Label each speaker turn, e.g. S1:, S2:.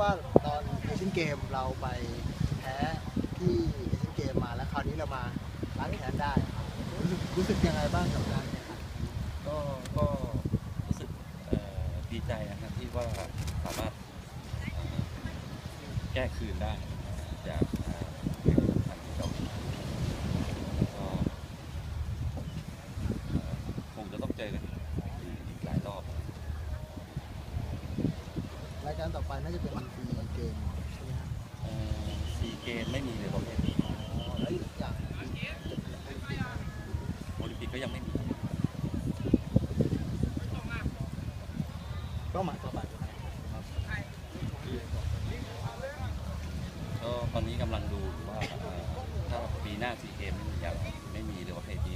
S1: ว่าตอนเอเชียนเกมเราไปแพ้ที่เอเชียนเกมมาแล้วคราวนี้เรามาล้างแค้นได้ครับรู้สึกรู้สึกยังไงบ้างกับการแข่งขัน
S2: ก็ก็รู้สึกเอ่อดีใจนะครับที่ว่าสามารถเอ่อแก้คืนได้จากเอ่อทางที่เกาหลีก็เอ่อคงจะต้องเจอกันอี
S1: รายการต่อไปน่าจะเป็นซีเกมใช่ไหมครับ
S2: ซีเกมไม่มีเลยประเภทนี้อ๋
S1: แล้วอีกอย่าง
S2: โอลิมปิกก็ยังไม่มี
S1: ก็มาต่อไปครับ
S2: ก็ตอนนี้กำลังดูว่าถ้าปีหน้าซีเกมไม่มีอยากไม่มีเลยประเภทนี้